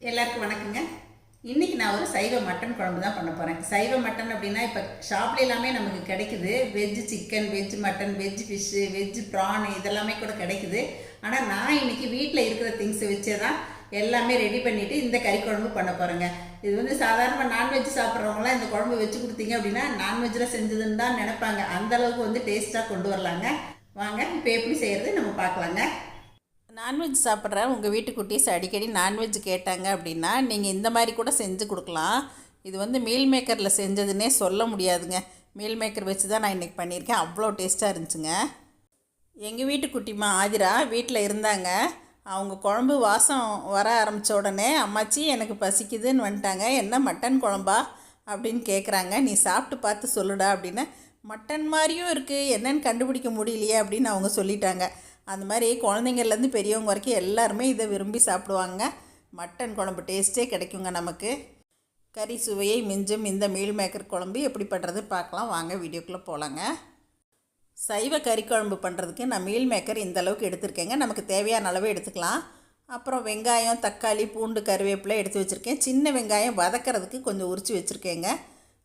எல்லாருக்கும் வணக்கங்க. இன்னைக்கு நான் ஒரு சைவ மட்டன் குழம்பு தான் பண்ண போகிறேன் சைவ மட்டன் அப்படின்னா இப்போ ஷாப்பில் எல்லாமே நமக்கு கிடைக்குது. Veg chicken veg mutton veg fish veg prawn இதெல்லாமே கூட கிடைக்குது. ஆனால் நான் இன்னைக்கு வீட்டில் இருக்கிற திங்ஸை வச்சே தான் எல்லாமே ரெடி பண்ணிவிட்டு இந்த கறி குழம்பு பண்ண போகிறேங்க இது வந்து சாதாரணமாக நான்வெஜ் சாப்பிட்றவங்களாம் இந்த குழம்பு வச்சு கொடுத்தீங்க அப்படின்னா நான்வெஜ்ஜில் செஞ்சதுன்னு தான் நினைப்பாங்க. அந்த அளவுக்கு வந்து டேஸ்ட்டாக கொண்டு வரலாங்க. வாங்க இப்போ எப்படி செய்கிறது நம்ம பார்க்கலாங்க. நான்வெஜ் சாப்பிட்ற உங்கள் வீட்டுக்குட்டீஸ் அடிக்கடி நான்வெஜ் கேட்டாங்க அப்படின்னா நீங்கள் இந்த மாதிரி கூட செஞ்சு கொடுக்கலாம். இது வந்து மீல் மேக்கரில் செஞ்சதுன்னே சொல்ல முடியாதுங்க. மீல் மேக்கர் வச்சு தான் நான் இன்றைக்கி பண்ணியிருக்கேன். அவ்வளோ டேஸ்ட்டாக இருந்துச்சுங்க. எங்கள் வீட்டு குட்டிமா ஆதிரா வீட்டில் இருந்தாங்க. அவங்க குழம்பு வாசம் வர ஆரம்பித்த உடனே அம்மாச்சி எனக்கு பசிக்குதுன்னு வந்துட்டாங்க. என்ன மட்டன் குழம்பா? அப்படின்னு கேட்குறாங்க நீ சாப்பிட்டு பார்த்து சொல்லுடா அப்படின்னு. மட்டன் மாதிரியும் இருக்குது என்னன்னு கண்டுபிடிக்க முடியலையே அப்படின்னு அவங்க சொல்லிட்டாங்க. அந்த மாதிரி குழந்தைங்கள்லேருந்து பெரியவங்க வரைக்கும் எல்லாருமே இதை விரும்பி சாப்பிடுவாங்க. மட்டன் குழம்பு டேஸ்ட்டே கிடைக்குங்க நமக்கு. கறி சுவையை மிஞ்சும் இந்த மீல் மேக்கர் குழம்பு எப்படி பண்ணுறது பார்க்கலாம். வாங்க வீடியோக்குள்ளே போகலாங்க சைவ கறி குழம்பு பண்ணுறதுக்கு நான் மீல் மேக்கர் இந்த அளவுக்கு எடுத்திருக்கேங்க. நமக்கு தேவையான அளவு எடுத்துக்கலாம். அப்புறம் வெங்காயம் தக்காளி பூண்டு கருவேப்பிலை எடுத்து வச்சுருக்கேன். சின்ன வெங்காயம் வதக்கிறதுக்கு கொஞ்சம் உரித்து வச்சுருக்கேங்க.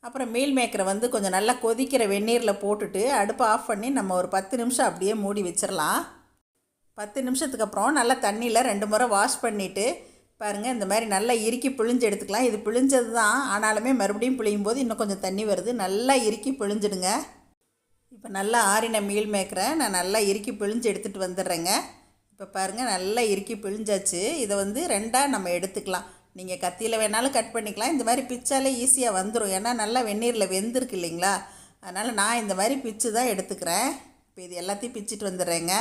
அப்புறம் மீல் மேக்கரை வந்து கொஞ்சம் நல்லா கொதிக்கிற வெந்நீரில் போட்டுட்டு அடுப்பை ஆஃப் பண்ணி நம்ம ஒரு பத்து நிமிஷம் அப்படியே மூடி வச்சிடலாம் பத்து நிமிஷத்துக்கு அப்புறம் நல்லா தண்ணியில் ரெண்டு முறை வாஷ் பண்ணிவிட்டு பாருங்கள் இந்த மாதிரி நல்லா இறுக்கி பிழிஞ்சு எடுத்துக்கலாம். இது பிழிஞ்சது தான் ஆனாலுமே மறுபடியும் பிழியும் போது இன்னும் கொஞ்சம் தண்ணி வருது. நல்லா இறுக்கி பிழிஞ்சிடுங்க. இப்போ நல்லா ஆறின மீல் மேக்கரை நான் நல்லா இறுக்கி பிழிஞ்சு எடுத்துகிட்டு வந்துடுறேங்க. இப்போ பாருங்கள் நல்லா இறுக்கி பிழிஞ்சாச்சு. இதை வந்து ரெண்டாக நம்ம எடுத்துக்கலாம். நீங்கள் கத்தியில் வேணாலும் கட் பண்ணிக்கலாம். இந்த மாதிரி பிச்சாலே ஈஸியாக வந்துடும் ஏன்னா நல்லா வெந்நீரில் வெந்திருக்கு இல்லைங்களா? அதனால் நான் இந்த மாதிரி பிச்சு தான் எடுத்துக்கிறேன். இப்போ இது எல்லாத்தையும் பிச்சுட்டு வந்துடுறேங்க.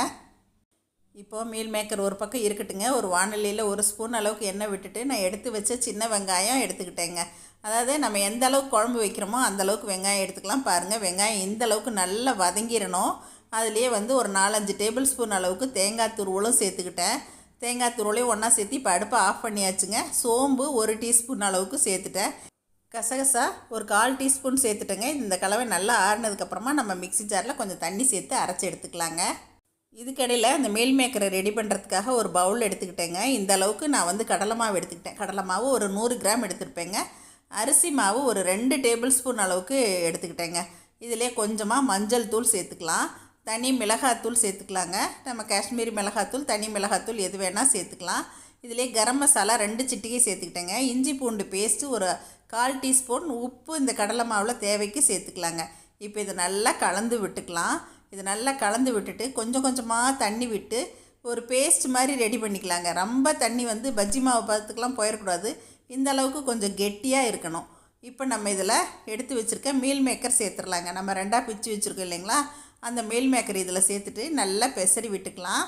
இப்போது மீல் மேக்கர் ஒரு பக்கம் இருக்கட்டுங்க. ஒரு வானொலியில் ஒரு ஸ்பூன் அளவுக்கு எண்ணெய் விட்டுட்டு நான் எடுத்து வச்ச சின்ன வெங்காயம் எடுத்துக்கிட்டேங்க. அதாவது நம்ம எந்த அளவுக்கு குழம்பு வைக்கிறோமோ அந்தளவுக்கு வெங்காயம் எடுத்துக்கலாம். பாருங்கள் வெங்காயம் இந்த அளவுக்கு நல்லா வதங்கிடணும் அதுலேயே வந்து ஒரு நாலஞ்சு டேபிள் ஸ்பூன் அளவுக்கு தேங்காய் துருவலும் சேர்த்துக்கிட்டேன். தேங்காய் துருவலையும் ஒன்றா சேர்த்து இப்போ அடுப்பை ஆஃப் பண்ணியாச்சுங்க. சோம்பு ஒரு டீஸ்பூன் அளவுக்கு சேர்த்துட்டேன். கசகசா ஒரு கால் டீஸ்பூன் சேர்த்துட்டேங்க. இந்த கலவை நல்லா ஆறுனதுக்கப்புறமா நம்ம மிக்ஸி ஜாரில் கொஞ்சம் தண்ணி சேர்த்து அரைச்சி எடுத்துக்கலாங்க. இதுக்கடையில் அந்த மீல் மேக்கரை ரெடி பண்ணுறதுக்காக ஒரு பவுல் எடுத்துக்கிட்டேங்க. இந்த அளவுக்கு நான் வந்து கடலை மாவு எடுத்துக்கிட்டேன். கடலை மாவு ஒரு நூறு கிராம் எடுத்துருப்பேங்க. அரிசி மாவு ஒரு ரெண்டு டேபிள் ஸ்பூன் அளவுக்கு எடுத்துக்கிட்டேங்க. இதிலே கொஞ்சமாக மஞ்சள் தூள் சேர்த்துக்கலாம். தனி மிளகாத்தூள் சேர்த்துக்கலாங்க. நம்ம காஷ்மீரி மிளகாத்தூள் தனி மிளகாத்தூள் எது வேணால் சேர்த்துக்கலாம். இதிலே கரம் மசாலா ரெண்டு சிட்டிகை சேர்த்துக்கிட்டேங்க. இஞ்சி பூண்டு பேஸ்ட்டு ஒரு கால் டீஸ்பூன் உப்பு இந்த கடலை மாவில் தேவைக்கு சேர்த்துக்கலாங்க. இப்போ இதை நல்லா கலந்து விட்டுக்கலாம். இது நல்லா கலந்து விட்டுட்டு கொஞ்சம் கொஞ்சமாக தண்ணி விட்டு ஒரு பேஸ்ட் மாதிரி ரெடி பண்ணிக்கலாங்க. ரொம்ப தண்ணி வந்து பஜ்ஜி மாவு பதத்துக்கெலாம் போயிடக்கூடாது இந்த அளவுக்கு கொஞ்சம் கெட்டியாக இருக்கணும். இப்போ நம்ம இதில் எடுத்து வச்சுருக்க மீல் மேக்கர் சேர்த்துடலாங்க நம்ம ரெண்டாக பிச்சு வச்சுருக்கோம் இல்லைங்களா? அந்த மீல் மேக்கர் இதில் சேர்த்துட்டு நல்லா பெசரி விட்டுக்கலாம்.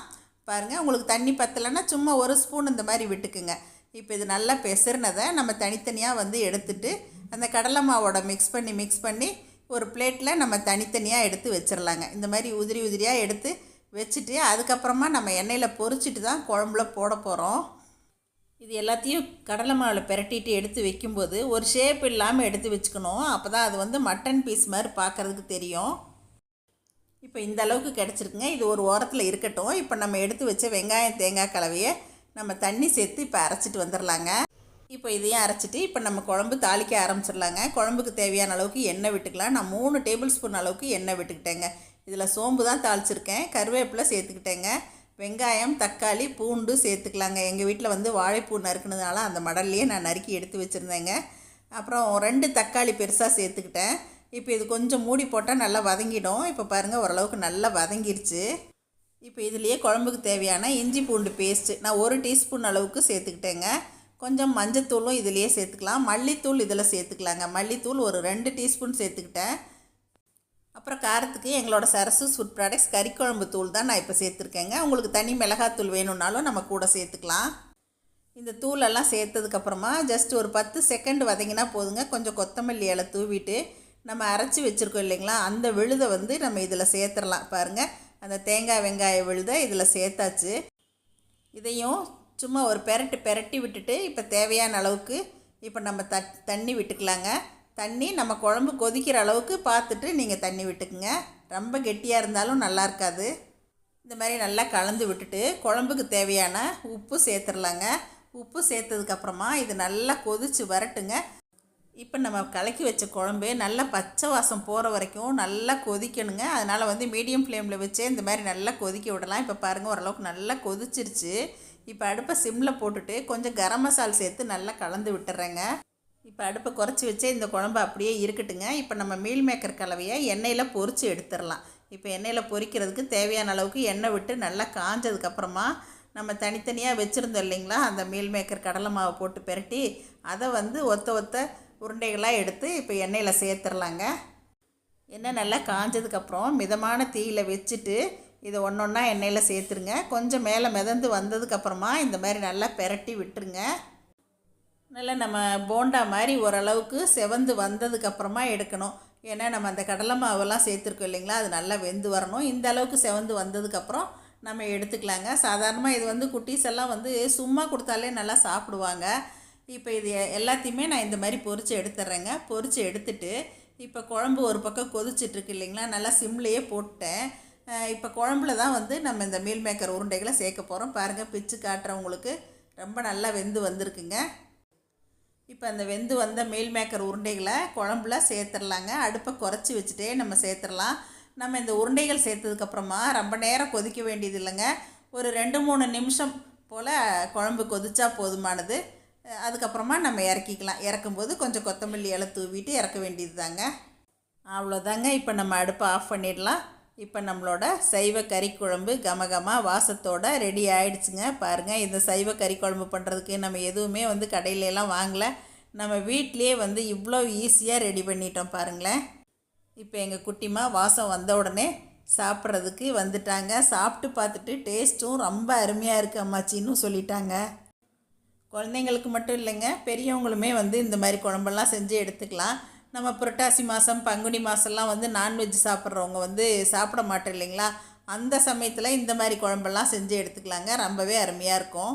பாருங்கள் உங்களுக்கு தண்ணி பத்தலைன்னா சும்மா ஒரு ஸ்பூன் இந்த மாதிரி விட்டுக்குங்க. இப்போ இது நல்லா பெசறினதை நம்ம தனித்தனியாக வந்து எடுத்துட்டு அந்த கடலை மாவோட மிக்ஸ் பண்ணி மிக்ஸ் பண்ணி ஒரு பிளேட்டில் நம்ம தனித்தனியாக எடுத்து வச்சிடலாங்க இந்த மாதிரி உதிரி உதிரியாக எடுத்து வச்சுட்டு அதுக்கப்புறமா நம்ம எண்ணெயில் பொறிச்சிட்டு தான் குழம்புல போட போகிறோம் இது எல்லாத்தையும் கடலை மாவில் பிரட்டிட்டு எடுத்து வைக்கும்போது ஒரு ஷேப் இல்லாமல் எடுத்து வச்சுக்கணும். அப்போ தான் அது வந்து மட்டன் பீஸ் மாதிரி பார்க்குறதுக்கு தெரியும். இப்போ இந்த அளவுக்கு கிடச்சிருக்குங்க. இது ஒரு ஓரத்தில் இருக்கட்டும். இப்போ நம்ம எடுத்து வச்ச வெங்காயம் தேங்காய் கலவையை நம்ம தண்ணி சேர்த்து இப்போ அரைச்சிட்டு வந்துடலாங்க இப்போ இதையும் அரைச்சிட்டு இப்போ நம்ம குழம்பு தாளிக்க ஆரம்பிச்சிடலாங்க. குழம்புக்கு தேவையான அளவுக்கு எண்ணெய் விட்டுக்கலாம். நான் மூணு டேபிள் ஸ்பூன் அளவுக்கு எண்ணெய் விட்டுக்கிட்டேங்க. இதில் சோம்பு தான் தாளிச்சிருக்கேன். கருவேப்பிலை சேர்த்துக்கிட்டேங்க. வெங்காயம் தக்காளி பூண்டு சேர்த்துக்கலாங்க. எங்கள் வீட்டில் வந்து வாழைப்பூ நறுக்குனதுனால அந்த மடல்லையே நான் நறுக்கி எடுத்து வச்சுருந்தேங்க. அப்புறம் ரெண்டு தக்காளி பெருசாக சேர்த்துக்கிட்டேன். இப்போ இது கொஞ்சம் மூடி போட்டால் நல்லா வதங்கிடும். இப்போ பாருங்கள் ஓரளவுக்கு நல்லா வதங்கிருச்சு. இப்போ இதுலேயே குழம்புக்கு தேவையான இஞ்சி பூண்டு பேஸ்ட்டு நான் ஒரு டீஸ்பூன் அளவுக்கு சேர்த்துக்கிட்டேங்க. கொஞ்சம் மஞ்சத்தூளும் இதிலேயே சேர்த்துக்கலாம். மல்லித்தூள் இதில் சேர்த்துக்கலாங்க. மல்லித்தூள் ஒரு ரெண்டு டீஸ்பூன் சேர்த்துக்கிட்டேன். அப்புறம் காரத்துக்கு எங்களோட சரசு ஃபுட் ப்ராடக்ட்ஸ் கறிக்குழம்பு தூள் தான் நான் இப்போ சேர்த்துருக்கேங்க. உங்களுக்கு தனி மிளகாத்தூள் வேணும்னாலும் நம்ம கூட சேர்த்துக்கலாம். இந்த தூளெல்லாம் சேர்த்ததுக்கப்புறமா ஜஸ்ட் ஒரு பத்து செகண்ட் வதங்கினா போதுங்க. கொஞ்சம் கொத்தமல்லி இலை தூவிட்டு நம்ம அரைச்சி வச்சுருக்கோம் இல்லைங்களா? அந்த விழுதை வந்து நம்ம இதில் சேர்த்துடலாம் பாருங்கள் அந்த தேங்காய் வெங்காய விழுதை இதில் சேர்த்தாச்சு. இதையும் சும்மா ஒரு பெரட்டு பெரட்டி விட்டுட்டு இப்போ தேவையான அளவுக்கு இப்போ நம்ம த தண்ணி விட்டுக்கலாங்க. தண்ணி நம்ம குழம்பு கொதிக்கிற அளவுக்கு பார்த்துட்டு நீங்கள் தண்ணி விட்டுக்குங்க. ரொம்ப கெட்டியாக இருந்தாலும் நல்லா இருக்காது. இந்த மாதிரி நல்லா கலந்து விட்டுட்டு குழம்புக்கு தேவையான உப்பு சேர்த்துடலாங்க உப்பு சேர்த்ததுக்கப்புறமா இது நல்லா கொதிச்சு வரட்டுங்க. இப்போ நம்ம கலக்கி வச்ச குழம்பு நல்லா பச்சை வாசம் போகிற வரைக்கும் நல்லா கொதிக்கணுங்க. அதனால் வந்து மீடியம் ஃப்ளேமில் வச்சே இந்த மாதிரி நல்லா கொதிக்க விடலாம். இப்போ பாருங்கள் ஓரளவுக்கு நல்லா கொதிச்சிருச்சு. இப்போ அடுப்பை சிம்மில் போட்டுட்டு கொஞ்சம் கரம் மசால் சேர்த்து நல்லா கலந்து விட்டுறேங்க. இப்போ அடுப்பை குறைச்சி வச்சே இந்த குழம்பு அப்படியே இருக்கட்டுங்க. இப்போ நம்ம மீல் மேக்கர் கலவையை எண்ணெயில் பொறிச்சு எடுத்துடலாம். இப்போ எண்ணெயில் பொறிக்கிறதுக்கு தேவையான அளவுக்கு எண்ணெய் விட்டு நல்லா காஞ்சதுக்கப்புறமா நம்ம தனித்தனியாக வச்சுருந்தோம் இல்லைங்களா? அந்த மீல் மேக்கர் கடலை மாவை போட்டு பெரட்டி அதை வந்து ஒத்த ஒத்த உருண்டைகளாக எடுத்து இப்போ எண்ணெயில் சேர்த்துடலாங்க. எண்ணெய் நல்லா காஞ்சதுக்கப்புறம் மிதமான தீயில் வச்சுட்டு இதை ஒன்று ஒன்றா எண்ணெயில் சேர்த்துருங்க. கொஞ்சம் மேலே மிதந்து வந்ததுக்கப்புறமா இந்த மாதிரி நல்லா பெரட்டி விட்டுருங்க. நல்லா நம்ம போண்டா மாதிரி ஓரளவுக்கு செவந்து வந்ததுக்கப்புறமா எடுக்கணும். ஏன்னா நம்ம அந்த கடலை மாவெல்லாம் சேர்த்துருக்கோம் இல்லைங்களா? அது நல்லா வெந்து வரணும். இந்த அளவுக்கு செவந்து வந்ததுக்கப்புறம் நம்ம எடுத்துக்கலாங்க. சாதாரணமாக இது வந்து குட்டீஸ் எல்லாம் வந்து சும்மா கொடுத்தாலே நல்லா சாப்பிடுவாங்க. இப்போ இது எல்லாத்தையுமே நான் இந்த மாதிரி பொரித்து எடுத்துட்றேங்க பொரித்து எடுத்துட்டு இப்போ குழம்பு ஒரு பக்கம் கொதிச்சிட்ருக்கு இல்லைங்களா? நல்லா சிம்லேயே போட்டேன் இப்போ குழம்புல தான் வந்து நம்ம இந்த மீல் மேக்கர் உருண்டைகளை சேர்க்க போகிறோம் பாருங்கள் பிச்சு காட்டுறவங்களுக்கு ரொம்ப நல்லா வெந்து வந்திருக்குங்க. இப்போ அந்த வெந்து வந்த மீல் மேக்கர் உருண்டைகளை குழம்புல சேர்த்துடலாங்க. அடுப்பை குறைச்சி வச்சுட்டே நம்ம சேர்த்துடலாம். நம்ம இந்த உருண்டைகள் சேர்த்ததுக்கப்புறமா ரொம்ப நேரம் கொதிக்க வேண்டியது இல்லைங்க. ஒரு ரெண்டு மூணு நிமிஷம் போல் குழம்பு கொதிச்சா போதுமானது. அதுக்கப்புறமா நம்ம இறக்கிக்கலாம். இறக்கும்போது கொஞ்சம் கொத்தமல்லி இலை தூவிட்டு இறக்க வேண்டியது தாங்க அவ்வளோதாங்க இப்போ நம்ம அடுப்பை ஆஃப் பண்ணிடலாம். இப்போ நம்மளோட சைவ கறி குழம்பு கமகமாக வாசத்தோட ரெடி ஆயிடுச்சுங்க. பாருங்கள் இந்த சைவ கறி குழம்பு பண்ணுறதுக்கு நம்ம எதுவுமே வந்து கடையிலலாம் வாங்கலை. நம்ம வீட்லேயே வந்து இவ்வளோ ஈஸியாக ரெடி பண்ணிட்டோம் பாருங்களேன். இப்போ எங்கள் குட்டிமா வாசம் வந்த உடனே சாப்பிட்றதுக்கு வந்துட்டாங்க. சாப்பிட்டு பார்த்துட்டு டேஸ்ட்டும் ரொம்ப அருமையாக இருக்குது அம்மாச்சின்னு சொல்லிட்டாங்க. குழந்தைங்களுக்கு மட்டும் இல்லைங்க பெரியவங்களுமே வந்து இந்த மாதிரி குழம்பெல்லாம் செஞ்சு எடுத்துக்கலாம். நம்ம புரட்டாசி மாதம் பங்குனி மாதம்லாம் வந்து நான்வெஜ் சாப்பிட்றவங்க வந்து சாப்பிட மாட்டோம் இல்லைங்களா? அந்த சமயத்தில் இந்த மாதிரி குழம்பெல்லாம் செஞ்சு எடுத்துக்கலாங்க. ரொம்பவே அருமையாக இருக்கும்.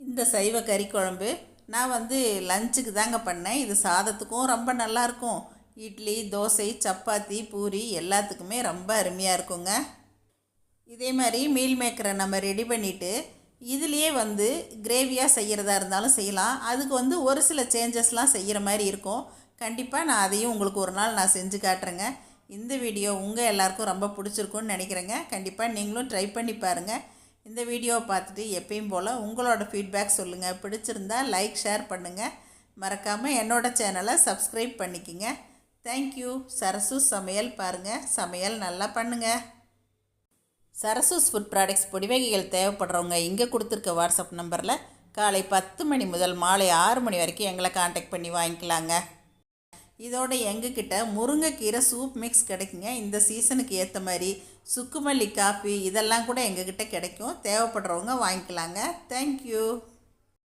இந்த சைவ கறி குழம்பு நான் வந்து லஞ்சுக்கு தாங்க பண்ணேன். இது சாதத்துக்கும் ரொம்ப நல்லாயிருக்கும் இட்லி தோசை சப்பாத்தி பூரி எல்லாத்துக்குமே ரொம்ப அருமையாக இருக்குங்க. இதே மாதிரி மீல் மேக்கரை நம்ம ரெடி பண்ணிவிட்டு இதுலேயே வந்து கிரேவியாக செய்கிறதா இருந்தாலும் செய்யலாம். அதுக்கு வந்து ஒரு சில சேஞ்சஸ்லாம் செய்கிற மாதிரி இருக்கும். கண்டிப்பாக நான் அதையும் உங்களுக்கு ஒரு நாள் நான் செஞ்சு காட்டுறேங்க. இந்த வீடியோ உங்கள் எல்லாருக்கும் ரொம்ப பிடிச்சிருக்குன்னு நினைக்கிறேங்க. கண்டிப்பாக நீங்களும் ட்ரை பண்ணி பாருங்கள் இந்த வீடியோவை பார்த்துட்டு எப்பயும் போல் உங்களோட ஃபீட்பேக் சொல்லுங்கள் பிடிச்சிருந்தா லைக் ஷேர் பண்ணுங்கள் மறக்காமல் என்னோட சேனலை சப்ஸ்கிரைப் பண்ணிக்கிங்க. தேங்க்யூ சரசு சமையல் பாருங்கள் சமையல் நல்லா பண்ணுங்கள் சரசூஸ் ஃபுட் ப்ராடக்ட்ஸ் பொடிவகைகள் தேவைப்படுறவங்க இங்கே கொடுத்துருக்க வாட்ஸ்அப் நம்பரில் காலை பத்து மணி முதல் மாலை ஆறு மணி வரைக்கும் எங்களை காண்டாக்ட் பண்ணி வாங்கிக்கலாங்க. இதோட எங்ககிட்ட முருங்கைக்கீரை சூப் மிக்ஸ் கிடைக்குங்க. இந்த சீசனுக்கு ஏற்ற மாதிரி சுக்குமல்லி காஃபி இதெல்லாம் கூட எங்ககிட்ட கிடைக்கும். தேவைப்படுறவங்க வாங்கிக்கலாங்க. தேங்க்யூ